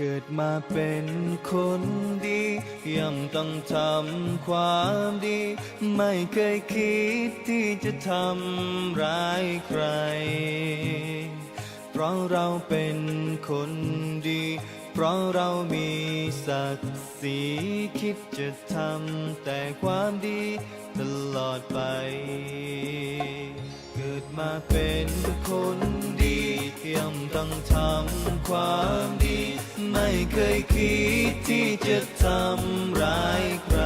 เกิดมาเป็นคนดีย่อมต้องทำความดี ไม่เคยคิดที่จะทำร้ายใคร เพราะเราเป็นคนดี เพราะเรามีศักดิ์ศรีคิดจะทำแต่ความดีตลอดไป เกิดมาเป็นคนดีย่อมต้องทำความดี ไม่เคยคิดที่จะทำร้ายใคร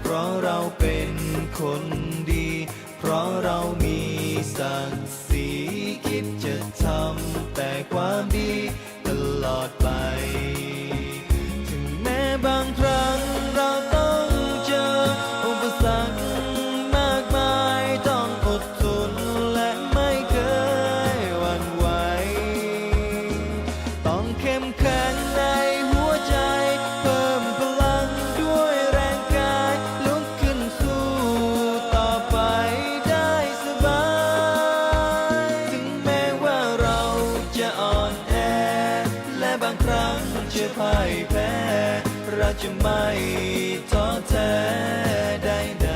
เพราะเราเป็นคนดี เพราะเรามีศักดิ์ศรีคิดจะทำแต่ความดีตลอดไป เราจะไม่ท้อแท้ใด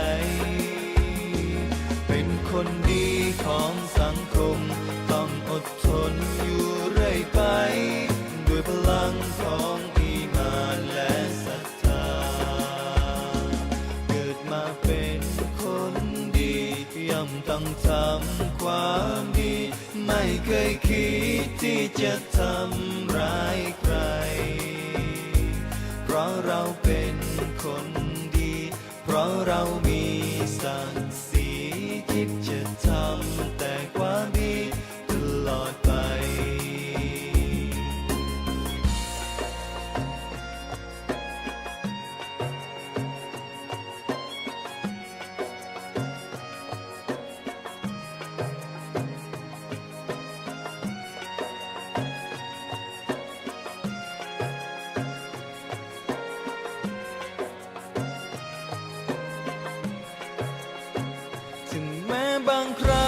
ๆเป็นคนดีของสังคม ต้องอดทนอยู่เรื่อยไป ด้วยพลังของอีมานและศรัทธา เกิดมาเป็นคนดีย่อมต้องทำความดี ไม่เคยคิดที่จะทำ ราะเราเป็นคนดี เพราะเรามีศัก บางครั้ง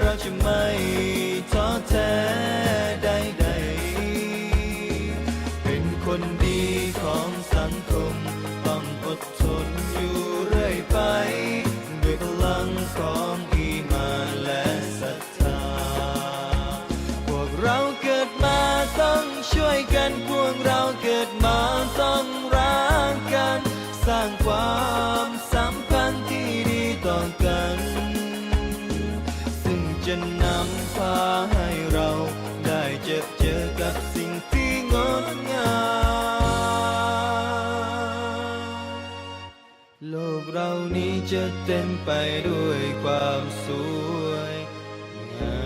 เราจะไม่ท้อแท้ใดๆเป็นคนดีของสังคม ต้องอดทนอยู่เรื่อยไป ด้วยพลังของอีมาและศรัทธา พวกเราเกิดมาต้องช่วยกัน พวกเราเกิดมาต้องรักกัน สร้างความ จะนำพาให้เราได้เจอเจอกับสิ่งที่งดงามโลกเรานี้จะเต็มไปด้วยความสวยงาม